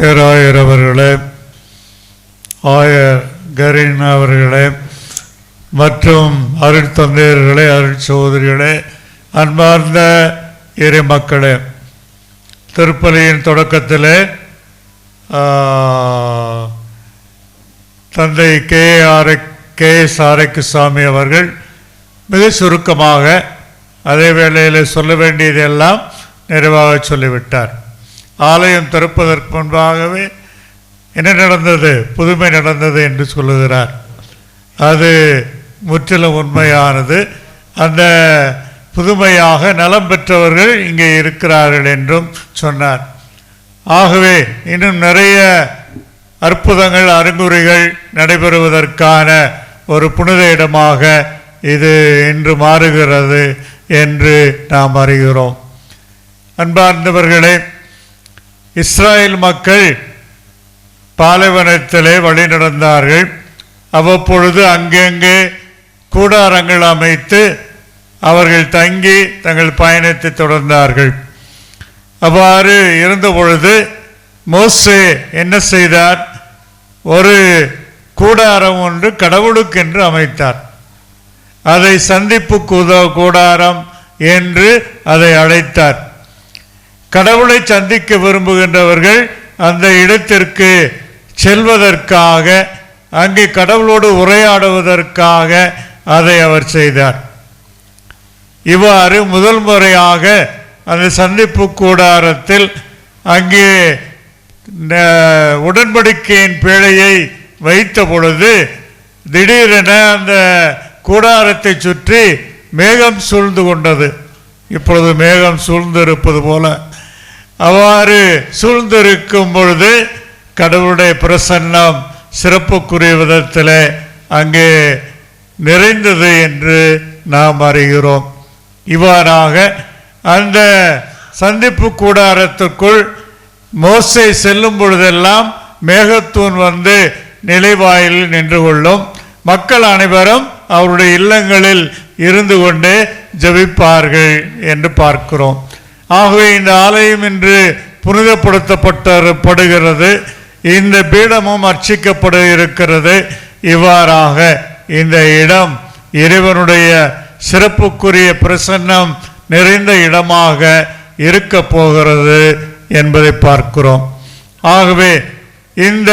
பேராயர் அவர்களே ஆயர் கரீன் அவர்களே மற்றும் அருட்தந்தையர்களே அருட்சோதரிகளே அன்பார்ந்த இறை மக்களே திருப்பலியின் தொடக்கத்தில் தந்தை K R K S Araikkusami அவர்கள் மிக சுருக்கமாக அதே வேளையில் சொல்ல வேண்டியதெல்லாம் நிறைவாக சொல்லிவிட்டார். ஆலயம் திறப்பதற்கு முன்பாகவே என்ன நடந்தது? புதுமை நடந்தது என்று சொல்லுகிறார். அது முற்றிலும் உண்மையானது. அந்த புதுமையாக நலம் பெற்றவர்கள் இங்கே இருக்கிறார்கள் என்றும் சொன்னார். ஆகவே இன்னும் நிறைய அற்புதங்கள் அறிகுறிகள் நடைபெறுவதற்கான ஒரு புனித இடமாக இது இன்று மாறுகிறது என்று நாம் அறிகிறோம். அன்பார்ந்தவர்களே இஸ்ராயல் மக்கள் பாலைவனத்திலே வழி நடந்தார்கள். அவ்வப்பொழுது அங்கங்கே கூடாரங்கள் அமைத்து அவர்கள் தங்கி தங்கள் பயணத்தை தொடர்ந்தார்கள். அவ்வாறு இருந்த பொழுது மோசே என்ன செய்தார்? ஒரு கூடாரம் ஒன்று கடவுளுக்கென்று அமைத்தார். அதை சந்திப்பு கூத கூடாரம் என்று அதை அழைத்தார். கடவுளை சந்திக்க விரும்புகின்றவர்கள் அந்த இடத்திற்கு செல்வதற்காக அங்கே கடவுளோடு உரையாடுவதற்காக அதை அவர் செய்தார். இவ்வாறு முதல் முறையாக அந்த சந்திப்பு கூடாரத்தில் அங்கே உடன்படிக்கையின் பேழையை வைத்த பொழுது திடீரென அந்த கூடாரத்தை சுற்றி மேகம் சூழ்ந்து கொண்டது. இப்பொழுது மேகம் சூழ்ந்து இருப்பது போல அவ்வாறு சூழ்ந்திருக்கும் பொழுது கடவுளுடைய பிரசன்னம் சிறப்புக்குரிய விதத்தில் அங்கே நிறைந்தது என்று நாம் அறிகிறோம். இவ்வாறாக அந்த சந்திப்பு கூடாரத்துக்குள் மோசை செல்லும் பொழுதெல்லாம் மேகத்தூண் வந்து நிலைவாயிலில் நின்று கொள்ளும். மக்கள் அனைவரும் அவருடைய இல்லங்களில் இருந்து கொண்டு ஜெபிப்பார்கள் என்று பார்க்கிறோம். ஆகவே இந்த ஆலயம் இன்று புனிதப்படுத்தப்பட்டப்படுகிறது இந்த பீடமும் அர்ச்சிக்கப்பட இருக்கிறது. இவ்வாறாக இந்த இடம் இறைவனுடைய சிறப்புக்குரிய பிரசன்னம் நிறைந்த இடமாக இருக்க போகிறது என்பதை பார்க்கிறோம். ஆகவே இந்த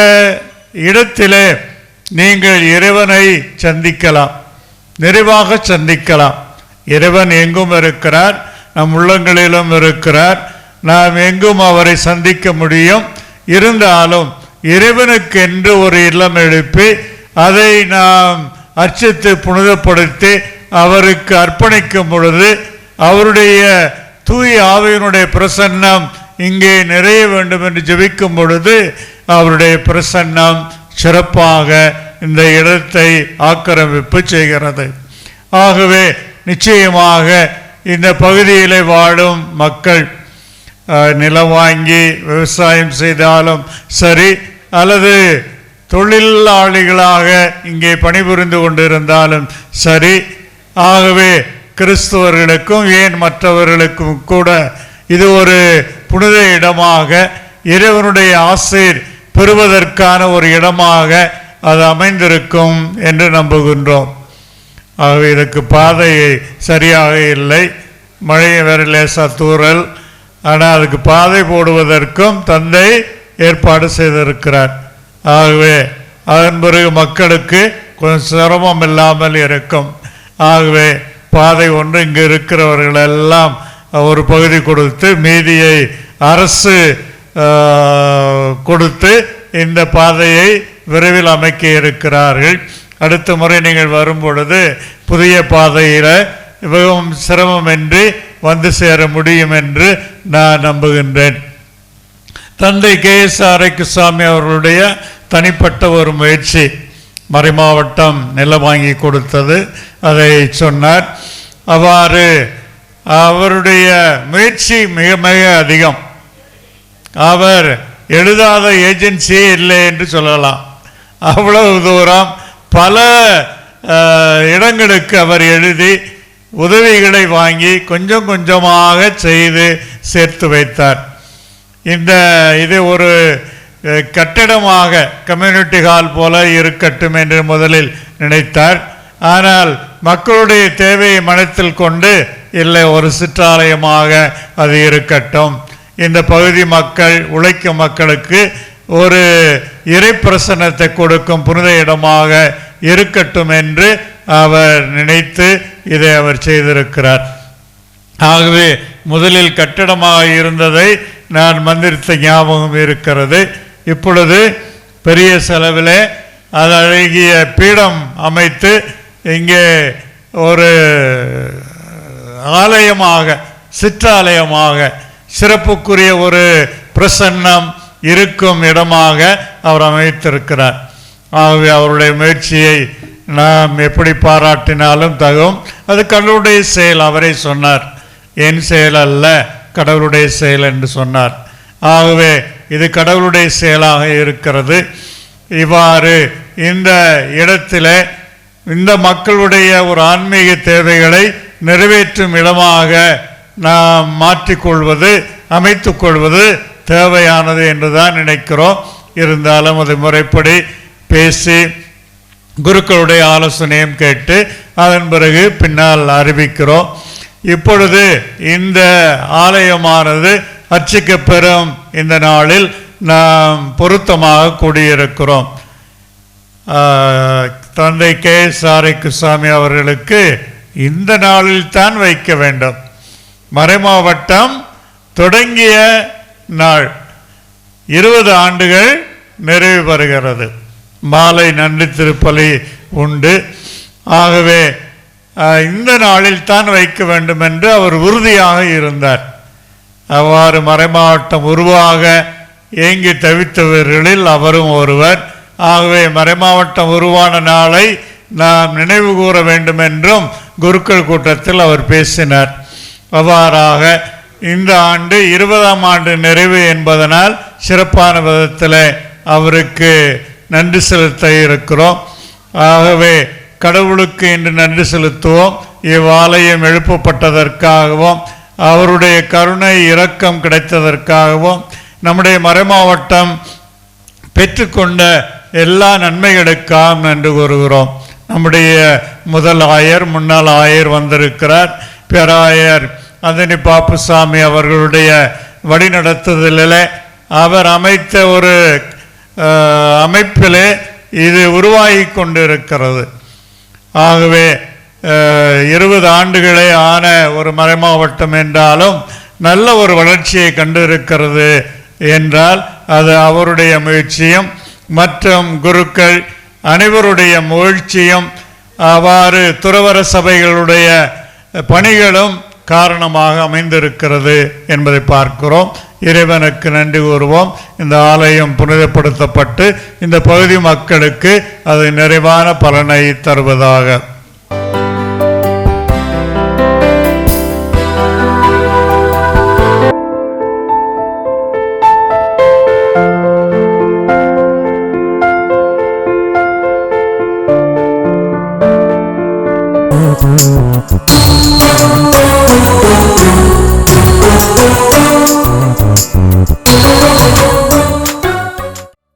இடத்திலே நீங்கள் இறைவனை சந்திக்கலாம். நிறைவாக சந்திக்கலாம். இறைவன் எங்கும் இருக்கிறார். நம் உள்ளங்களிலும் இருக்கிறார். நாம் எங்கும் அவரை சந்திக்க முடியும். இருந்தாலும் இறைவனுக்கு என்று ஒரு இல்லம் எழுப்பி அதை நாம் அர்ச்சித்து புனிதப்படுத்தி அவருக்கு அர்ப்பணிக்கும் பொழுது அவருடைய தூய ஆவியினுடைய பிரசன்னம் இங்கே நிறைய வேண்டும் என்று ஜெபிக்கும் பொழுது அவருடைய பிரசன்னம் சிறப்பாக இந்த இடத்தை ஆக்கிரமிப்பு செய்கிறது. ஆகவே நிச்சயமாக இந்த பகுதியில் வாழும் மக்கள் நிலம் வாங்கி விவசாயம் செய்தாலும் சரி அல்லது தொழிலாளிகளாக இங்கே பணிபுரிந்து கொண்டிருந்தாலும் சரி ஆகவே கிறிஸ்துவர்களுக்கும் ஏன் மற்றவர்களுக்கும் கூட இது ஒரு புனித இடமாக இறைவனுடைய ஆசிர் பெறுவதற்கான ஒரு இடமாக அது அமைந்திருக்கும் என்று நம்புகின்றோம். ஆகவே இதுக்கு பாதை சரியாக இல்லை. மழையை வேற லேசா தூறல். ஆனால் அதுக்கு பாதை போடுவதற்கும் தந்தை ஏற்பாடு செய்திருக்கிறார். ஆகவே அதன் பிறகு மக்களுக்கு கொஞ்சம் சிரமம் இல்லாமல் இருக்கும். ஆகவே பாதை ஒன்று இங்கு இருக்கிறவர்கள் எல்லாம் ஒரு பகுதி கொடுத்து மீதியை அரசு கொடுத்து இந்த பாதையை விரைவில் அமைக்க இருக்கிறார்கள். அடுத்த முறை நீங்கள் வரும்பொழுது புதிய பாதையில் மிகவும் சிரமமின்றி வந்து சேர முடியும் என்று நான் நம்புகின்றேன். தந்தை கே எஸ் ஆரைக்குசாமி அவர்களுடைய தனிப்பட்ட ஒரு முயற்சி மறைமாவட்டம் நிலம் வாங்கி கொடுத்தது. அதை சொன்னார். அவ்வாறு அவருடைய முயற்சி மிக மிக அதிகம். அவர் எழுதாத ஏஜென்சியே இல்லை என்று சொல்லலாம். அவ்வளவு தூரம் பல இடங்களுக்கு அவர் எழுதி உதவிகளை வாங்கி கொஞ்சம் கொஞ்சமாக செய்து சேர்த்து வைத்தார். இந்த இது ஒரு கட்டிடமாக கம்யூனிட்டி ஹால் போல இருக்கட்டும் என்று முதலில் நினைத்தார். ஆனால் மக்களுடைய தேவையை மனத்தில் கொண்டு இல்லை ஒரு சிற்றாலயமாக அது இருக்கட்டும். இந்த பகுதி மக்கள் உழைக்கும் மக்களுக்கு ஒரு இறைப்பிரசனத்தை கொடுக்கும் புனித இடமாக இருக்கட்டும் என்று அவர் நினைத்து இதை அவர் செய்திருக்கிறார். ஆகவே முதலில் கட்டிடமாக இருந்ததை நான் மந்திரித்த ஞாபகம் இருக்கிறது. இப்பொழுது பெரிய செலவிலே அது அழகிய பீடம் அமைத்து இங்கே ஒரு ஆலயமாக சிற்றாலயமாக சிறப்புக்குரிய ஒரு பிரசன்னம் இருக்கும் இடமாக அவர் அமைத்திருக்கிறார். ஆகவே அவருடைய முயற்சியை நாம் எப்படி பாராட்டினாலும் தகும். அது கடவுளுடைய செயல் அவரே சொன்னார். என் செயல் அல்ல கடவுளுடைய செயல் என்று சொன்னார். ஆகவே இது கடவுளுடைய செயலாக இருக்கிறது. இவ்வாறு இந்த இடத்தில் இந்த மக்களுடைய ஒரு ஆன்மீக தேவைகளை நிறைவேற்றும் இடமாக நாம் மாற்றிக்கொள்வது அமைத்துக்கொள்வது தேவையானது என்று தான் நினைக்கிறோம். இருந்தாலும் அது முறைப்படி பேசி குருக்களுடைய ஆலோசனையும் கேட்டு அதன் பிறகு பின்னால் அறிவிக்கிறோம். இப்பொழுது இந்த ஆலயமானது அர்ச்சிக்க பெறும் இந்த நாளில் நாம் பொருத்தமாக கூடியிருக்கிறோம். தந்தை கே சாரைக்குசாமி அவர்களுக்கு இந்த நாளில் தான் வைக்க வேண்டும். மறைமாவட்டம் தொடங்கிய நாள். இருபது ஆண்டுகள் நிறைவு பெறுகிறது. மாலை நன்றி திருப்பலி உண்டு. ஆகவே இந்த நாளில் தான் வைக்க வேண்டும் என்று அவர் உறுதியாக இருந்தார். அவ்வாறு மறைமாவட்டம் உருவாக ஏங்கி தவித்தவர்களில் அவரும் ஒருவர். ஆகவே மறைமாவட்டம் உருவான நாளை நாம் நினைவு கூற வேண்டும் என்றும் குருக்கள் கூட்டத்தில் அவர் பேசினார். அவ்வாறாக இந்த ஆண்டு இருபதாம் ஆண்டு நிறைவு என்பதனால் சிறப்பான விதத்தில் அவருக்கு நன்றி செலுத்த இருக்கிறோம். ஆகவே கடவுளுக்கு இன்று நன்றி செலுத்துவோம். இவ்வாலயம் எழுப்பப்பட்டதற்காகவும் அவருடைய கருணை இரக்கம் கிடைத்ததற்காகவும் நம்முடைய மறைமாவட்டம் பெற்றுக்கொண்ட எல்லா நன்மைகளுக்காக நன்றி கூறுகிறோம். நம்முடைய முதல் ஆயர் முன்னாள் ஆயர் வந்திருக்கிறார். பேராயர் அதனி பாப்புசாமி அவர்களுடைய வழிநடத்துதலில் அவர் அமைத்த ஒரு அமைப்பிலே இது உருவாகி கொண்டிருக்கிறது ஆகவே இருபது ஆண்டுகளே ஆன ஒரு மறைமாவட்டம் என்றாலும் நல்ல ஒரு வளர்ச்சியை கண்டிருக்கிறது என்றால் அது அவருடைய முயற்சியும் மற்றும் குருக்கள் அனைவருடைய முயற்சியும் அவ்வாறு துறவர சபைகளுடைய பணிகளும் காரணமாக அமைந்திருக்கிறது என்பதை பார்க்கிறோம். இறைவனுக்கு நன்றி கூறுவோம். இந்த ஆலயம் புனிதப்படுத்தப்பட்டு இந்த பகுதி மக்களுக்கு அது நிறைவான பலனை தருவதாக.